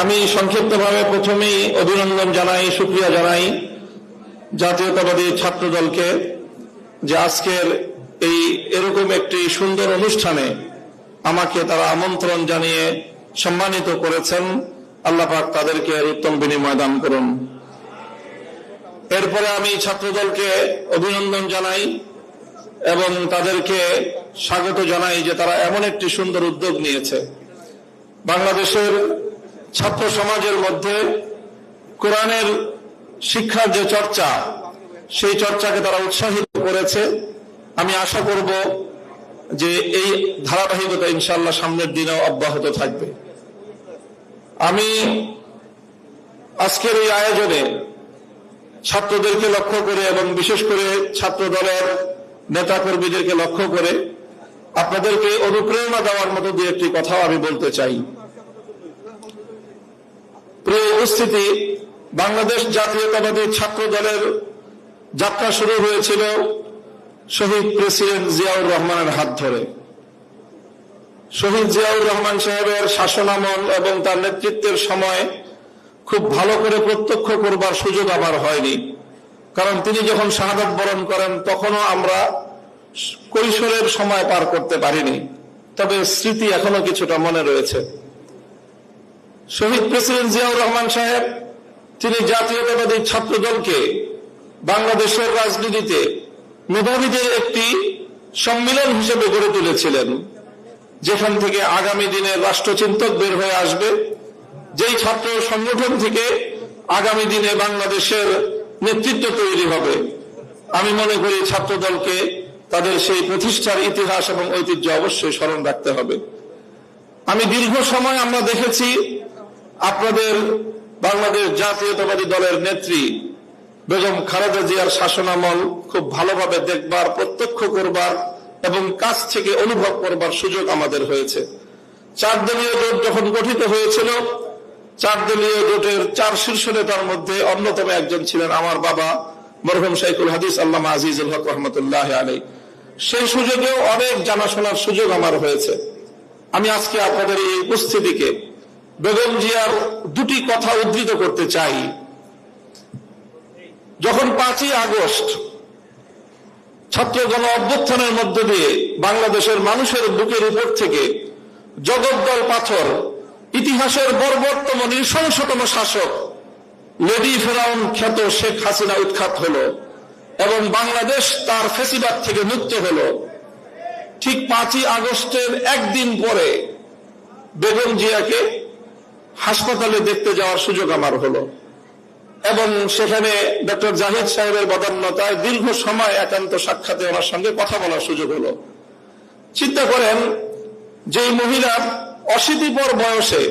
আমি সংক্ষিপ্তভাবে প্রথমেই অভিনন্দন জানাই সুক্রিয়া জানাই জাতীয়তাবাদী ছাত্র দলকে যে আজকের এই এরকম একটি সুন্দর অনুষ্ঠানে আমাকে তারা আমন্ত্রণ জানিয়ে সম্মানিত করেছেন। আল্লাহ তাদেরকে এর উত্তম বিনিময় দান করুন। এরপরে আমি ছাত্রদলকে অভিনন্দন জানাই এবং তাদেরকে স্বাগত জানাই যে তারা এমন একটি সুন্দর উদ্যোগ নিয়েছে। বাংলাদেশের ছাত্র সমাজের মধ্যে কোরআনের শিক্ষার যে চর্চা, সেই চর্চাকে তারা উৎসাহিত করেছে। আমি আশা করব যে এই ধারাবাহিকতা ইনশাল্লাহ সামনের দিনেও অব্যাহত থাকবে। আমি আজকের এই আয়োজনে ছাত্রদেরকে লক্ষ্য করে এবং বিশেষ করে ছাত্র দলের নেতা কর্মীদেরকে লক্ষ্য করে আপনাদেরকে অনুপ্রেরণা দেওয়ার মতো দু একটি কথাও আমি বলতে চাই। প্রিয় উপস্থিতি, বাংলাদেশ জাতীয়তাবাদী ছাত্র দলের যাত্রা শুরু হয়েছিল শহীদ প্রেসিডেন্ট জিয়াউর রহমানের হাত ধরে। শহীদ জিয়াউর রহমান সাহেবের শাসনামল এবং তার নেতৃত্বের সময় খুব ভালো করে প্রত্যক্ষ করবার সুযোগ আমার হয়নি। কারণ তিনি যখন শাহাদাত বরণ করেন, তখনও আমরা কৈশোরের সময় পার করতে পারিনি। তবে স্মৃতি এখনও কিছুটা মনে রয়েছে। শহীদ প্রেসিডেন্ট জিয়াউর রহমান সাহেব, তিনি জাতীয়তাবাদী ছাত্র দলকে বাংলাদেশের রাজনীতিতে মেধাবীদের একটি সম্মিলন হিসেবে গড়ে তুলেছিলেন, যেখান থেকে আগামী দিনে রাষ্ট্রচিন্তক বের হয়ে আসবে। যেই ছাত্র সংগঠন থেকে আগামী দিনে বাংলাদেশের নেতৃত্ব তৈরি হবে, আমি মনে করি ছাত্র দলকে তাদের সেই প্রতিষ্ঠার ইতিহাস এবং ঐতিহ্য অবশ্যই স্মরণ রাখতে হবে। আমি দীর্ঘ সময় আমরা দেখেছি আপনাদের বাংলাদেশ জাতীয়তাবাদী দলের নেত্রী বেগম খালেদা জিয়ার শাসনামল খুব ভালোভাবে দেখবার, প্রত্যক্ষ করবার এবং কাছ থেকে অনুভব করবার সুযোগ আমাদের হয়েছে। চার দলীয় জোট যখন গঠিত হয়েছিল চার দলীয় জোটের চার শীর্ষ নেতার মধ্যে অন্যতম একজন ছিলেন আমার বাবা মরহুম শাইকুল হাদিস আল্লাহ আজিজুল হক রহমতুল্লাহ আলী সেই সুযোগেও অনেক জানাশোনার সুযোগ আমার হয়েছে। আমি আজকে আপনাদের এই উপস্থিতিকে বেগম জিয়ার দুটি কথা উদ্ধৃত করতে চাই। যখন পাঁচই আগস্ট ছাত্র গণ অভ্যুত্থানের মধ্য দিয়ে বাংলাদেশের মানুষের বুকের উপর থেকে জগদ্দল পাথর, ইতিহাসের বর্বর্তম নৃশংসতম শাসক লেডি ফেরাউন খ্যাত শেখ হাসিনা উৎখাত হল এবং বাংলাদেশ তার ফেসিবাদ থেকে মুক্ত হল। ঠিক পাঁচই আগস্টের একদিন পরে বেগম জিয়াকে হাসপাতালে দেখতে যাওয়ার সুযোগ আমার হলো। এবং সেখানে ডক্টর জাহিদ সাহেবের বদান্যতায় দীর্ঘ সময় একান্ত সাক্ষাতে ওনার সঙ্গে কথা বলার সুযোগ হলো। চিন্তা করেন যে মহিলা অশীতিপর বয়সে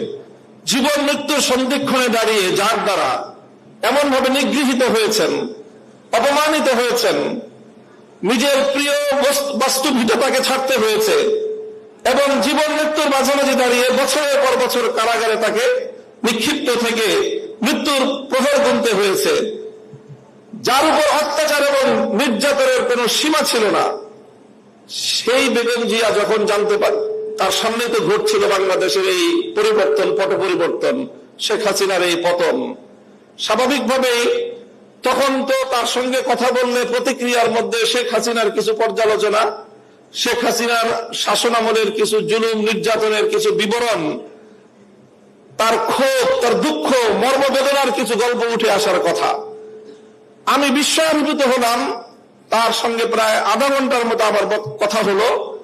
জীবন মৃত্যুর সন্ধিক্ষণে দাঁড়িয়ে যার দ্বারা এমনভাবে নিগৃহীত হয়েছেন, অপমানিত হয়েছেন, নিজের প্রিয় বাস্তুভিটতাকে ছাড়তে হয়েছে এবং জীবন মৃত্যুর মাঝামাঝি দাঁড়িয়ে বছরের পর বছর কারাগারে তাকে নিক্ষিপ্ত থেকে মৃত্যুর প্রহর গুনতে হয়েছে। যার উপর অত্যাচার এবং নির্যাতনের কোন সীমা ছিল না। সেই বেগম জিয়া যখন জানতে পারে, তার সামনে তো ঘটছিল বাংলাদেশের এই পরিবর্তন, পট পরিবর্তন, শেখ হাসিনার এই পতন। স্বাভাবিকভাবেই তখন তো তার সঙ্গে কথা বললে, প্রতিক্রিয়ার মধ্যে শেখ হাসিনার কিছু পর্যালোচনা শেখ হাসিনার শাসনামলের কিছু জুলুম, নির্যাতনের কিছু বিবরণ, তার ক্ষোভ, তার দুঃখ, মর্মবেদনার কিছু গল্প উঠে আসার কথা। আমি বিস্ময়াভিভূত হলাম, তার সঙ্গে প্রায় আধা ঘণ্টার মতো আমার কথা হলো।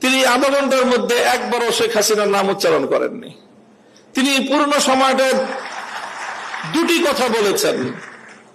তিনি আধা ঘণ্টার মধ্যে একবারও শেখ হাসিনার নাম উচ্চারণ করেননি। তিনি পূর্ণ সময়টা দুটি কথা বলেছেন।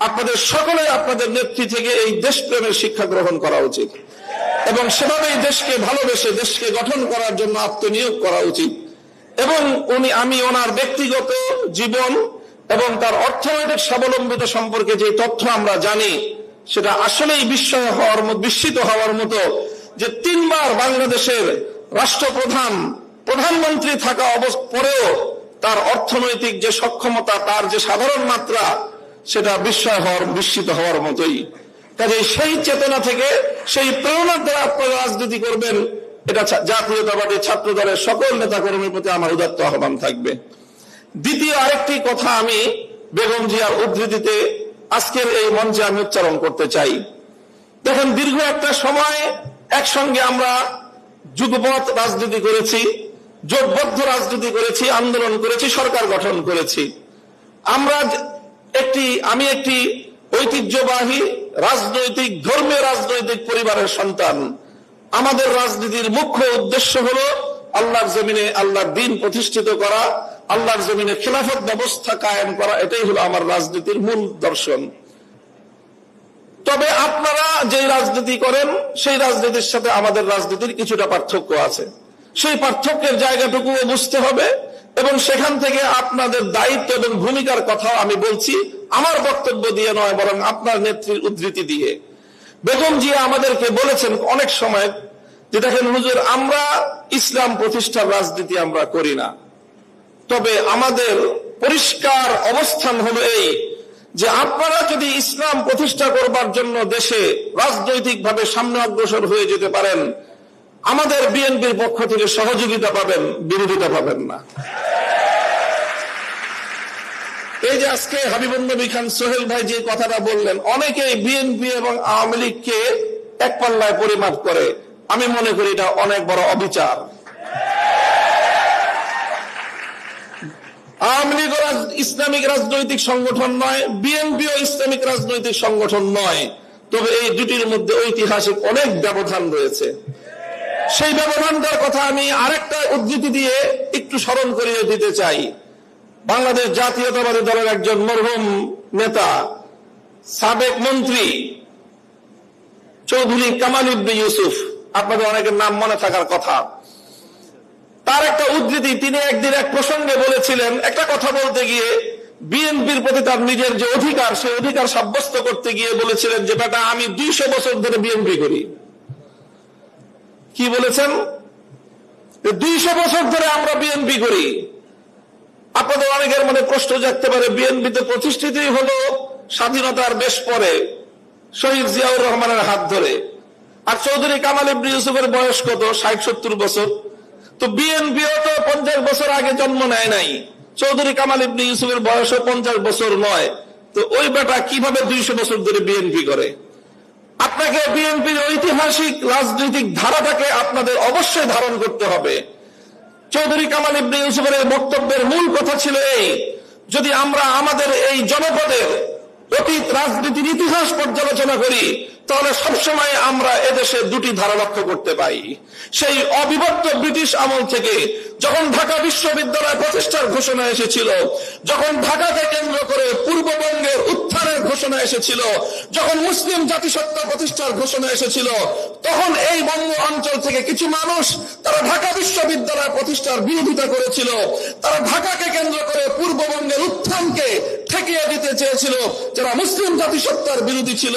আপনাদের সকলে আপনাদের নেত্রী থেকে এই দেশপ্রেমের শিক্ষা গ্রহণ করা উচিত। এবং সেভাবেই দেশকে ভালোবেসে দেশকে গঠন করার জন্য আত্মনিয়োগ করা উচিত। এবং উনি, আমি, ওনার ব্যক্তিগত জীবন এবং তার অর্থনৈতিক স্বাবলম্বিতা সম্পর্কে যে তথ্য আমরা জানি, সেটা আসলেই বিস্ময় হওয়ার মতো, বিস্মিত হওয়ার মতো যে তিনবার বাংলাদেশের রাষ্ট্রপ্রধান, প্রধানমন্ত্রী থাকা পরেও তার অর্থনৈতিক যে সক্ষমতা, তার যে সাধারণ মাত্রা সেটা বিস্ময় হওয়ার, বিস্মিত হওয়ার মতোই। কাজে সেই চেতনা থেকে সেই প্রেরণার দ্বারা আপনারা রাজনীতি করবেন, এটা জাতীয়তাবাদী ছাত্র দলের সকল নেতা কর্মীর প্রতি আমার উদাত্ত আহ্বান থাকবে। দ্বিতীয় আরেকটি কথা আমি বেগম জিয়ার উদ্ধৃতিতে আজকের এই মঞ্চে আমি উচ্চারণ করতে চাই। দেখেন, দীর্ঘ একটা সময় একসঙ্গে আমরা যুগপথ রাজনীতি করেছি, জোটবদ্ধ রাজনীতি করেছি, আন্দোলন করেছি, সরকার গঠন করেছি। আমরা একটি, আমি একটি ঐতিহ্যবাহী রাজনৈতিক, ধর্মীয় রাজনৈতিক পরিবারের সন্তান। আমাদের রাজনীতির মুখ্য উদ্দেশ্য হলো আল্লাহর জমিনে আল্লাহর দিন প্রতিষ্ঠিত করা, আল্লাহর জমিনে খেলাফত ব্যবস্থা কায়েম করা, এটাই হলো আমার রাজনীতির মূল দর্শন। তবে আপনারা যে রাজনীতি করেন, সেই রাজনীতির সাথে আমাদের রাজনীতির কিছুটা পার্থক্য আছে। সেই পার্থক্যের জায়গাটুকুও বুঝতে হবে। এবং সেখান থেকে আপনাদের দায়িত্ব এবং ভূমিকার কথা আমি বলছি আমার বক্তব্য দিয়ে নয়, বরং আপনার নেত্রীর উদ্ধৃতি দিয়ে। বেগম জিয়া আমাদেরকে বলেছেন অনেক সময় যে দেখেন হুজুর, আমরা ইসলাম প্রতিষ্ঠার রাজনীতি আমরা করি না। তবে আমাদের পরিষ্কার অবস্থান হলো এই যে আপনারা যদি ইসলাম প্রতিষ্ঠা করবার জন্য দেশে রাজনৈতিকভাবে সামনে অগ্রসর হয়ে যেতে পারেন, আমাদের বিএনপির পক্ষ থেকে সহযোগিতা পাবেন, বিরোধিতা পাবেন না। এই যে আজকে হাবিবুল নবী খান সোহেল ভাই যে কথাটা বললেন, অনেকেই বিএনপি এবং আওয়ামী লীগকে এক পাল্লায় পরিমাপ করে। আমি মনে করি এটা অনেক বড় অবিচার। আওয়ামী লীগ ইসলামিক রাজনৈতিক সংগঠন নয় বিএনপিও ইসলামিক রাজনৈতিক সংগঠন নয়। তবে এই দুটির মধ্যে ঐতিহাসিক অনেক ব্যবধান রয়েছে। সেই ব্যবধানটার কথা আমি আরেকটা উদ্ধৃতি দিয়ে একটু স্মরণ করিয়ে দিতে চাই। বাংলাদেশ জাতীয়তাবাদী দলের একজন মরহুম নেতা, সাবেক মন্ত্রী চৌধুরী কামাল উদ্দিন ইউসুফ। আপনাদের অনেকের নাম মনে থাকার কথা। তার একটা উদ্ধৃতি, তিনি একদিন এক প্রসঙ্গে বলেছিলেন, একটা কথা বলতে গিয়ে বিএনপির প্রতি তার নিজের যে অধিকার, সেই অধিকার সাব্যস্ত করতে গিয়ে বলেছিলেন যে, বেটা, আমি দুইশো বছর ধরে বিএনপি করি। কি বলেছেন? দুইশো বছর ধরে আমরা বিএনপি করি। আপনাদের অনেকের মনে প্রশ্ন জাগতে পারে। বিএনপি তো প্রতিষ্ঠিতই হলো স্বাধীনতার বেশ পরে শহীদ জিয়াউর রহমানের হাত ধরে। আর চৌধুরী কামাল ইবনে ইউসুফের বয়স কত? ষাট, সত্তর বছর। তো বিএনপিও তো পঞ্চাশ বছর আগে জন্ম নেয় নাই। চৌধুরী কামাল ইবনে ইউসুফের বয়সও পঞ্চাশ বছর নয়। তো ওই বেটা কীভাবে দুইশো বছর ধরে বিএনপি করে? আপনাকে বিএনপির ঐতিহাসিক, রাজনৈতিক ধারাটাকে আপনাদের অবশ্যই ধারণ করতে হবে। চৌধুরী কামাল ইবনে ইউসুফের বক্তব্যের মূল কথা ছিল এই, যদি আমরা আমাদের এই জনপদের অতীত রাজনীতির ইতিহাস পর্যালোচনা করি তাহলে সবসময় আমরা এদেশে দুটি ধারা লক্ষ্য করতে পাই। সেই অবিভক্ত ব্রিটিশ আমল থেকে যখন ঢাকা বিশ্ববিদ্যালয় প্রতিষ্ঠার ঘোষণা এসেছিল, যখন ঢাকাকে কেন্দ্র করে পূর্ববঙ্গের উত্থানের ঘোষণা এসেছিল, যখন মুসলিম জাতিসত্তা প্রতিষ্ঠার ঘোষণা এসেছিল, তখন এই বঙ্গ অঞ্চল থেকে কিছু মানুষ তারা ঢাকা বিশ্ববিদ্যালয় প্রতিষ্ঠার বিরোধিতা করেছিল। তারা ঢাকাকে কেন্দ্র করে পূর্ববঙ্গের উত্থানকে ঠেকিয়ে দিতে চেয়েছিল, যারা মুসলিম জাতিসত্তার বিরোধী ছিল।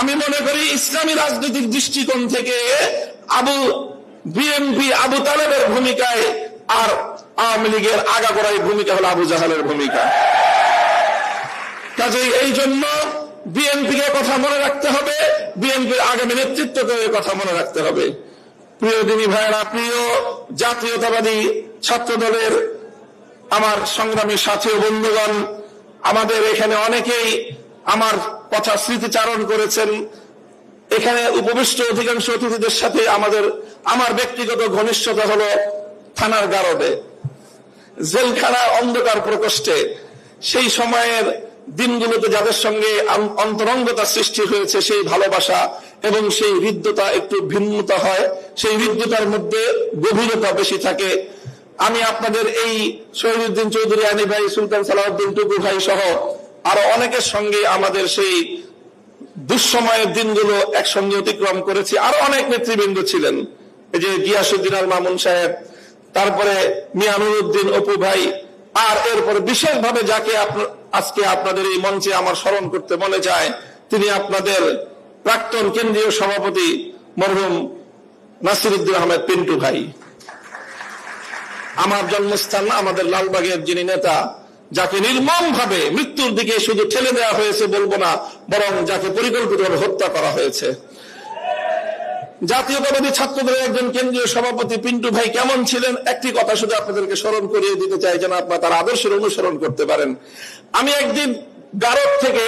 আমি মনে করি ইসলামী রাজনৈতিক দৃষ্টিকোণ থেকে আবু বিএনপি আবু তালেবের ভূমিকায় আর আওয়ামী লীগের আগাগোড়াই ভূমিকা হলো আবু জাহালের ভূমিকা। কাজেই এই জন্য বিএনপিকে কথা মনে রাখতে হবে বিএনপির আগামী নেতৃত্বকে কথা মনে রাখতে হবে। প্রিয় দিনী ভাইয়েরা, প্রিয় জাতীয়তাবাদী ছাত্র দলের আমার সংগ্রামী সাথী বন্ধুগণ, আমাদের এখানে অনেকেই আমার কথা স্মৃতিচারণ করেছেন। এখানে উপবিষ্ট অধিকাংশ অতিথিদের সাথে আমাদের, আমার ব্যক্তিগত ঘনিষ্ঠতা হলো থানার গারদে। জেলখানা অন্ধকার প্রকোষ্ঠে সেই সময়ের দিনগুলোতে যাদের সঙ্গে অন্তরঙ্গতা সৃষ্টি হয়েছে, সেই ভালোবাসা এবং সেই হৃদ্যতা একটু ভিন্নতা হয়, সেই হৃদ্যতার মধ্যে গভীরতা বেশি থাকে। আমি আপনাদের এই শহীদুদ্দিন চৌধুরী আনি ভাই, সুলতান সালাউদ্দিন টুকু ভাই সহ আরও অনেকের সঙ্গে আমাদের সেই দুঃসময়ের দিনগুলো একসঙ্গে অতিক্রম করেছি। আরও অনেক নেতৃবৃন্দ ছিলেন। এই যে গিয়াসুদ্দিন আল মামুন সাহেব, তারপরে মিয়ানুর উদ্দিন অপু ভাই, আর এরপরে বিশেষভাবে যাকে আজকে আপনাদের এই মঞ্চে আমার স্মরণ করতে মনে যায় তিনি আপনাদের প্রাক্তন কেন্দ্রীয় সভাপতি মরহুম নাসিরুদ্দিন আহমেদ পিন্টু ভাই। আমার জন্মস্থান আমাদের লালবাগের যিনি নেতা যাকে নির্মম ভাবে মৃত্যুর দিকে শুধু ঠেলে দেওয়া হয়েছে বলব না, বরং যাকে পরিকল্পিতভাবে হত্যা করা হয়েছে। জাতীয়তাবাদী ছাত্রদের একজন কেন্দ্রীয় সভাপতি পিন্টু ভাই কেমন ছিলেন? একটি কথা শুধু আপনাদেরকে স্মরণ করিয়ে দিতে চাই, যেন আপনারা তার আদর্শের অনুসরণ করতে পারেন। আমি একদিন গারদ থেকে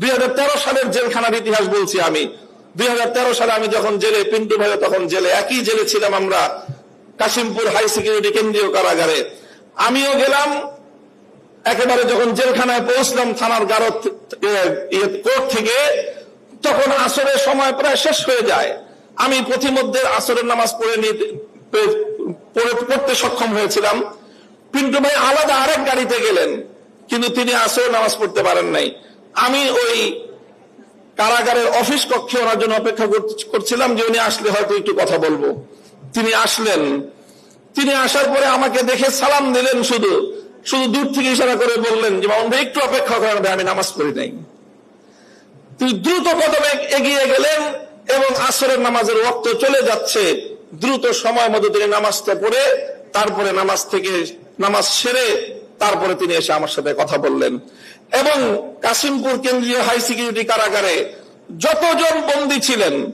দুই হাজার তেরো সালের জেলখানার ইতিহাস বলছি আমি। দুই হাজার তেরো সালে আমি যখন জেলে, পিন্টু ভাই তখন জেলে। একই জেলে ছিলাম আমরা, কাশিমপুর হাই সিকিউরিটি কেন্দ্রীয় কারাগারে। আমিও গেলাম একেবারে যখন জেলখানায় পৌঁছলাম থানার গারদ কোর্ট থেকে, তখন আসরের সময় প্রায় শেষ হয়ে যায়। আমি পথিমধ্যে আসরের নামাজ পড়ে নিতে পড়তে সক্ষম হয়েছিলাম। পিন্টু ভাই আলাদা আরেক গাড়িতে গেলেন, কিন্তু তিনি আসরের নামাজ পড়তে পারেন নাই। আমি ওই কারাগারের অফিস কক্ষে ওনার জন্য অপেক্ষা কর- করছিলাম যে উনি আসলে হয়তো একটু কথা বলব। তিনি আসলেন। তিনি আসার পরে আমাকে দেখে সালাম দিলেন শুধু শুধু দূর থেকে ইশারা করে বললেন যে মামুন ভাই একটু অপেক্ষা করেন আমি নামাজ পড়ি নাই। তিনি দ্রুত কদমে এগিয়ে গেলেন এবং আসরের নামাজের ওক্ত চলে যাচ্ছে। দ্রুত সময় মতো তিনি নামাজটা পড়ে, তারপরে নামাজ থেকে নামাজ সেরে তারপরে তিনি এসে আমার সাথে কথা বললেন। এবং কাশিমপুর কেন্দ্রীয় হাই সিকিউরিটি কারাগারে যতজন বন্দী ছিলেন,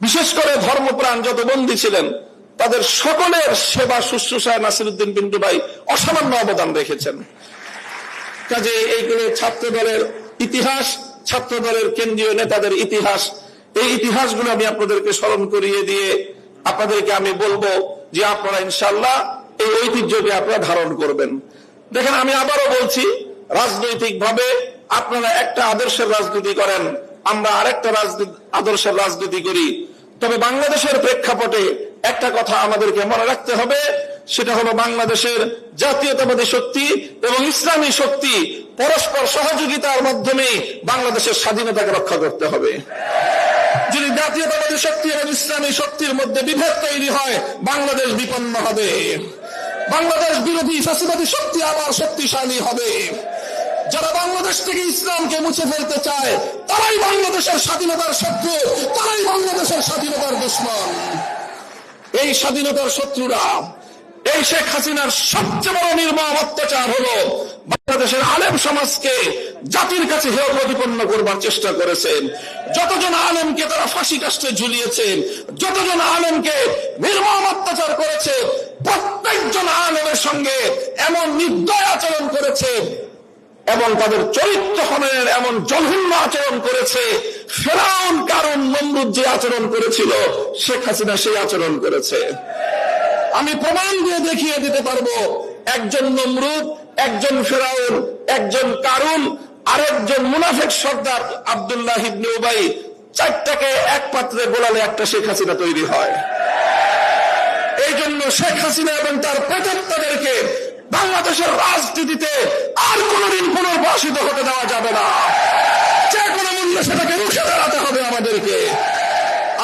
বিশেষ করে ধর্মপ্রাণ যত বন্দী ছিলেন তাদের সকলের সেবা শুশ্রূষায় নাসিরুদ্দিন পিন্টু ভাই অসামান্য অবদান রেখেছেন। কাজে এইগুলো ছাত্র দলের ইতিহাস ছাত্র দলের কেন্দ্রীয় নেতাদের ইতিহাস, এই ইতিহাসগুলো আমি আপনাদেরকে স্মরণ করিয়ে দিয়ে আপনাদেরকে আমি বলব যে আপনারা ইনশাল্লাহ এই ঐতিহ্যকে আপনারা ধারণ করবেন। দেখেন, আমি আবারও বলছি রাজনৈতিক ভাবে আপনারা একটা আদর্শের রাজনীতি করেন, আমরা আরেকটা রাজনীতি আদর্শের রাজনীতি করি। তবে বাংলাদেশের প্রেক্ষাপটে একটা কথা আমাদেরকে মনে রাখতে হবে, সেটা হলো বাংলাদেশের জাতীয়তাবাদী শক্তি এবং ইসলামী শক্তি পরস্পর সহযোগিতার মাধ্যমে বাংলাদেশের স্বাধীনতাকে রক্ষা করতে হবে। যদি জাতীয়তাবাদী শক্তি এবং ইসলামী শক্তির মধ্যে বিভেদ তৈরি হয়, বাংলাদেশ বিপন্ন হবে। বাংলাদেশ বিরোধী ফ্যাসিবাদী শক্তি আবার শক্তিশালী হবে। যারা বাংলাদেশ থেকে ইসলামকে মুছে ফেলতে চায়, তারাই বাংলাদেশের স্বাধীনতার শত্রু, তারাই বাংলাদেশের স্বাধীনতার দুশ্মন। এই স্বাধীনতার শত্রুরা, এই শেখ হাসিনার সবচেয়ে বড় নির্মম অত্যাচার হলো বাংলাদেশের আলেম সমাজকে জাতির কাছে হেয় প্রতিপন্ন করবার চেষ্টা করেছেন। যতজন আলেমকে তারা ফাঁসি কাষ্টে ঝুলিয়েছেন, যতজন আলেমকে নির্মম অত্যাচার করেছে, প্রত্যেকজন আলেমের সঙ্গে এমন নির্দয় আচরণ করেছে এবং তাদের চরিত্র হননের এমন জঘন্য আচরণ করেছে। ফেরাউন কারণ নমরুদ যে আচরণ করেছিল, শেখ হাসিনা সেই আচরণ করেছে। আমি প্রমাণ দিয়ে দেখিয়ে দিতে পারব, একজন নমরুদ, একজন ফেরাউন, একজন কারুন, আরেকজন মুনাফেক সর্দার আবদুল্লাহ ইবনে উবাই। চারটাকে এক পাত্রে গোলালে একটা শেখ হাসিনা তৈরি হয়। এই জন্য শেখ হাসিনা এবং তার প্রেতাত্মাদেরকে বাংলাদেশের রাজনীতিতে আর কোনদিন পুনর্বাসিত হতে দেওয়া যাবে না। যে কোনো মূল্যে সেটাকে রুখে দাঁড়াতে হবে আমাদেরকে।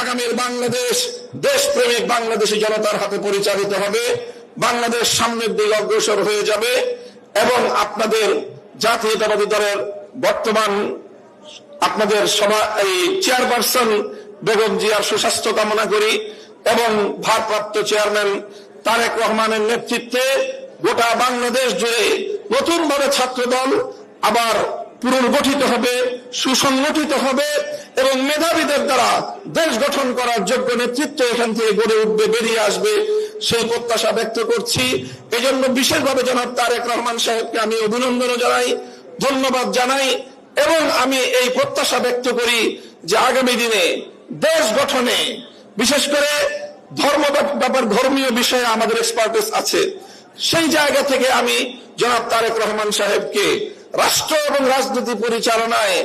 আগামীর বাংলাদেশ, দেশপ্রেমিক বাংলাদেশী জনতার হাতে পরিচালিত হবে। বাংলাদেশ সামনের দিকে অগ্রসর হয়ে যাবে এবং আপনাদের জাতীয়তাবাদী দলের বর্তমান আপনাদের সভা, এই চেয়ারপারসন বেগম জিয়ার সুস্বাস্থ্য কামনা করি এবং ভারপ্রাপ্ত চেয়ারম্যান তারেক রহমানের নেতৃত্বে গোটা বাংলাদেশ জুড়ে নতুন ভাবে ছাত্রদল আবার পুনর্গঠিত হবে, সুসংগঠিত হবে এবং মেধাবীদের দ্বারা দেশ গঠন করার যোগ্য নেতৃত্ব এখান থেকে গড়ে উঠবে, বেরিয়ে আসবে সেই প্রত্যাশা ব্যক্ত করছি। এজন্য বিশেষভাবে জনাব তারেক রহমান সাহেবকে আমি অভিনন্দনও জানাই, ধন্যবাদ জানাই এবং আমি এই প্রত্যাশা ব্যক্ত করি যে আগামী দিনে দেশ গঠনে বিশেষ করে ধর্ম ব্যাপার, ধর্মীয় বিষয়ে আমাদের এক্সপার্টিস আছে। সেই জায়গা থেকে আমি জনাব তারেক রহমান সাহেবকে রাষ্ট্র এবং রাজনীতি পরিচালনায়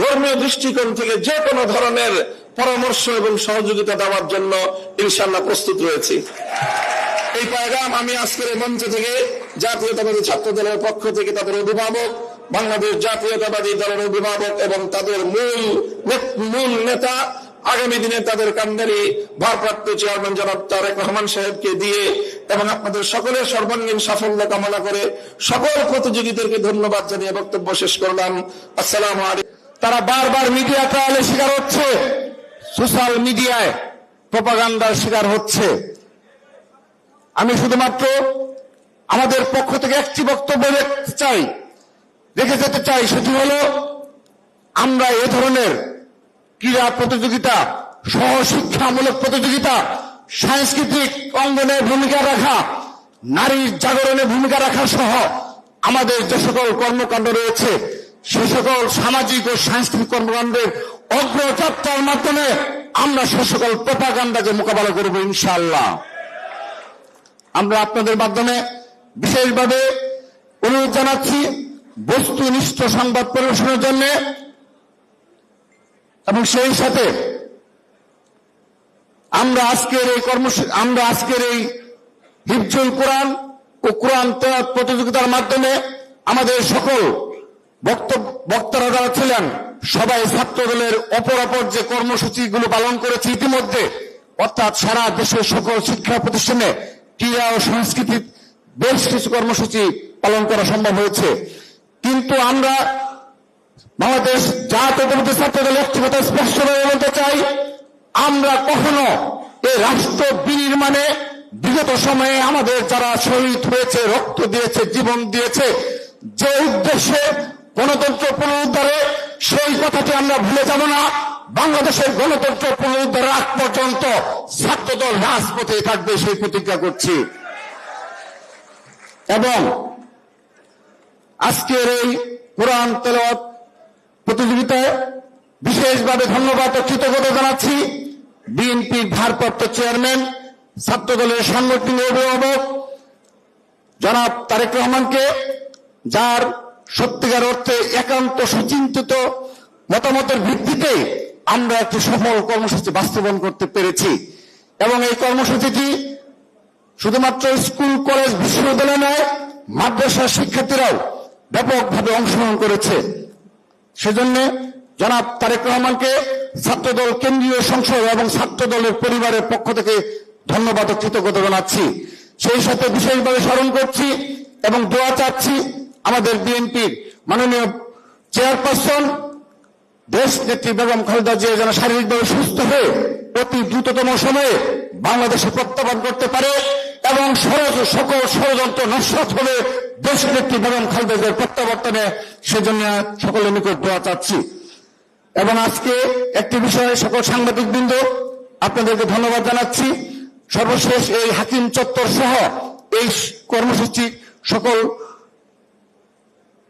ধর্মীয় দৃষ্টিকোণ থেকে যে কোনো ধরনের পরামর্শ এবং সহযোগিতা দেওয়ার জন্য ইনশাল্লাহ প্রস্তুত রয়েছি। এই পায়গাম আমি আজকের এই মঞ্চ থেকে জাতীয়তাবাদী ছাত্র দলের পক্ষ থেকে তাদের অভিভাবক, বাংলাদেশ জাতীয়তাবাদী দলের অভিভাবক এবং তাদের মূল মূল নেতা আগামী দিনে তাদের কান্দারি ভারপ্রাপ্ত চেয়ারম্যান জনাব তারেক রহমান সাহেবকে দিয়ে এবং আপনাদের সকলের সর্বাঙ্গীন সাফল্য কামনা করে সকল প্রতিযোগীদেরকে ধন্যবাদ জানিয়ে বক্তব্য শেষ করলাম। আসসালামু তারা বারবার মিডিয়া ট্রায়ালের শিকার হচ্ছে। সোশ্যাল মিডিয়ায় প্রপাগান্ডার শিকার হচ্ছে। আমি শুধুমাত্র আমাদের পক্ষ থেকে একটি বক্তব্য রাখতে চাই রেখে যেতে চাই, সেটি হলো, আমরা এ ধরনের ক্রীড়া প্রতিযোগিতা, সহশিক্ষামূলক প্রতিযোগিতা, সাংস্কৃতিক অঙ্গনে ভূমিকা রাখা, নারীর জাগরণে ভূমিকা রাখা সহ আমাদের যে সকল কর্মকাণ্ড রয়েছে, সে সকল সামাজিক ও সাংস্কৃতিক কর্মকাণ্ডের অগ্রযাত্রার মাধ্যমে আমরা সে সকল প্রপাগান্ডাকে মোকাবেলা করব ইনশাল্লাহ আমরা আপনাদের মাধ্যমে বিশেষভাবে অনুরোধ জানাচ্ছি, বস্তুনিষ্ঠ সংবাদ পরিবেশনের জন্য এবং সেই সাথে আমরা আজকের এই কর্মসূচি আমরা আজকের এই হিফজুল কোরআন ও কোরআন প্রতিযোগিতার মাধ্যমে আমাদের সকল বক্তারা যারা ছিলেন, সবাই ছাত্র দলের অপর অপর যে কর্মসূচিগুলো পালন করেছে ইতিমধ্যে, অর্থাৎ সারা দেশের সকল শিক্ষা প্রতিষ্ঠানে ক্রীড়া ও সংস্কৃতির বেশ কিছু কর্মসূচি পালন করা সম্ভব হয়েছে। কিন্তু আমরা বাংলাদেশ জাতীয়তাবাদী ছাত্র দল একটি কথা স্পষ্টভাবে বলতে চাই, আমরা কখনো এই রাষ্ট্র বিনির্মাণে বিগত সময়ে আমাদের যারা শহীদ হয়েছে, রক্ত দিয়েছে, জীবন দিয়েছে, যে উদ্দেশ্যে গণতন্ত্র পুনরুদ্ধারে সেই কথাটি আমরা ভুলে যাব না। বাংলাদেশের গণতন্ত্র পুনরুদ্ধারের আগ পর্যন্ত ছাত্রদল রাজপথে থাকবে সেই প্রতিজ্ঞা করছি। এবং আজকের এই কোরআন প্রতিযোগিতায় বিশেষভাবে ধন্যবাদ ও কৃতজ্ঞতা জানাচ্ছি বিএনপির ভারপ্রাপ্ত চেয়ারম্যান ছাত্র দলের সাংগঠনিক অভিভাবক, জনাব তারেক রহমানকে, যার সত্যিকার অর্থে একান্ত সুচিন্তিত মতামতের ভিত্তিতে আমরা একটি সফল কর্মসূচি বাস্তবায়ন করতে পেরেছি। এবং এই কর্মসূচিটি শুধুমাত্র স্কুল, কলেজ, বিশ্ববিদ্যালয় নয়, মাদ্রাসার শিক্ষার্থীরাও ব্যাপকভাবে অংশগ্রহণ করেছে। সেজন্য জনাব তারেক রহমানকে ছাত্রদল, কেন্দ্রীয় সংসদ এবং ছাত্র দলের পরিবারের পক্ষ থেকে ধন্যবাদ ও কৃতজ্ঞতা জানাচ্ছি। সেই সাথে বিশেষভাবে স্মরণ করছি এবং দোয়া চাচ্ছি আমাদের বিএনপির মাননীয় চেয়ারপারসন, দেশ নেত্রী বেগম খালেদা জিয়া যেন শারীরিকভাবে সুস্থ হয়ে অতি দ্রুততম সময়ে বাংলাদেশে প্রত্যাবর্তন করতে পারে এবং সকল ষড়যন্ত্র নস্বাত হবে দেশ নেত্রী বেগম খালেদা জিয়ার প্রত্যাবর্তনে সেজন্য সকলের নিকট দোয়া চাচ্ছি। এবং আজকে একটি বিষয়ে সকল সাংবাদিক বৃন্দ আপনাদেরকে ধন্যবাদ জানাচ্ছি। সর্বশেষ এই হাকিম চত্বর সহ এই কর্মসূচি সকল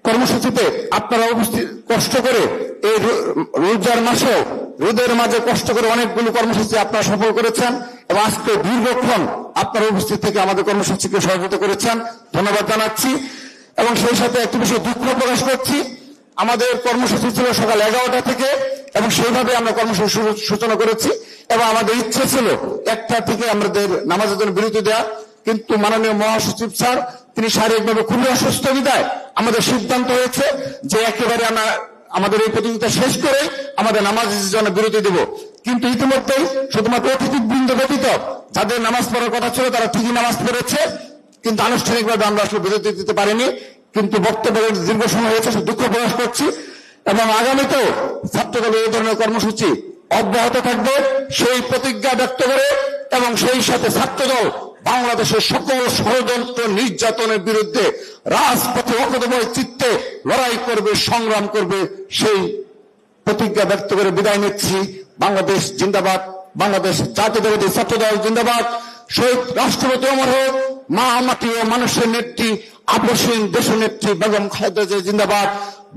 কর্মসূচিতে আপনারা উপস্থিত কষ্ট করে এই রোজার মাসেও, রোদের মাঝে কষ্ট করে অনেকগুলো কর্মসূচি আপনারা সফল করেছেন এবং আজকে দীর্ঘক্ষণ আপনারা উপস্থিত থেকে আমাদের কর্মসূচিকে সহযোগিতা করেছেন। ধন্যবাদ জানাচ্ছি এবং সেই সাথে একটি বিষয়ে দুঃখ প্রকাশ করছি। আমাদের কর্মসূচি ছিল সকাল এগারোটা থেকে, এবং সেইভাবে আমরা কর্মসূচি সূচনা করেছি, এবং আমাদের ইচ্ছে ছিল একটা থেকে আমাদের নামাজের জন্য বিরতি দেওয়া কিন্তু মাননীয় মহাসচিব স্যার, তিনি শারীরিকভাবে খুবই অসুস্থ বিদায় আমাদের সিদ্ধান্ত হয়েছে যে একেবারে আমরা আমাদের এই প্রতিযোগিতা শেষ করে আমাদের নামাজ জন্য বিরতি দেব। কিন্তু ইতিমধ্যেই শুধুমাত্র অতিথিবৃন্দ ব্যতীত, যাদের নামাজ পড়ার কথা ছিল তারা ঠিকই নামাজ পড়েছে, কিন্তু আনুষ্ঠানিকভাবে আমরা আসলে বিরতি দিতে পারিনি। কিন্তু বক্তব্যের দীর্ঘ সময় হয়েছে দুঃখ প্রকাশ করছি। এবং আগামীতেও ছাত্রদলের এই ধরনের কর্মসূচি অব্যাহত থাকবে। সেই প্রতিজ্ঞা ব্যক্ত করে এবং সেই সাথে ছাত্রদল বাংলাদেশের সকল ষড়যন্ত্র নির্যাতনের বিরুদ্ধে রাজপথে অকদময় চিত্তে লড়াই করবে, সংগ্রাম করবে, সেই প্রতিজ্ঞা ব্যক্ত করে বিদায় নিচ্ছি। বাংলাদেশ জিন্দাবাদ, বাংলাদেশ জাতীয়তাবাদী ছাত্রদল জিন্দাবাদ। শহীদ রাষ্ট্রপতি অমর হোক, মা মাটি ও মানুষের নেত্রী আপসীন দেশ নেত্রী বেগম খালেদা জিন্দাবাদ।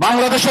বাংলাদেশের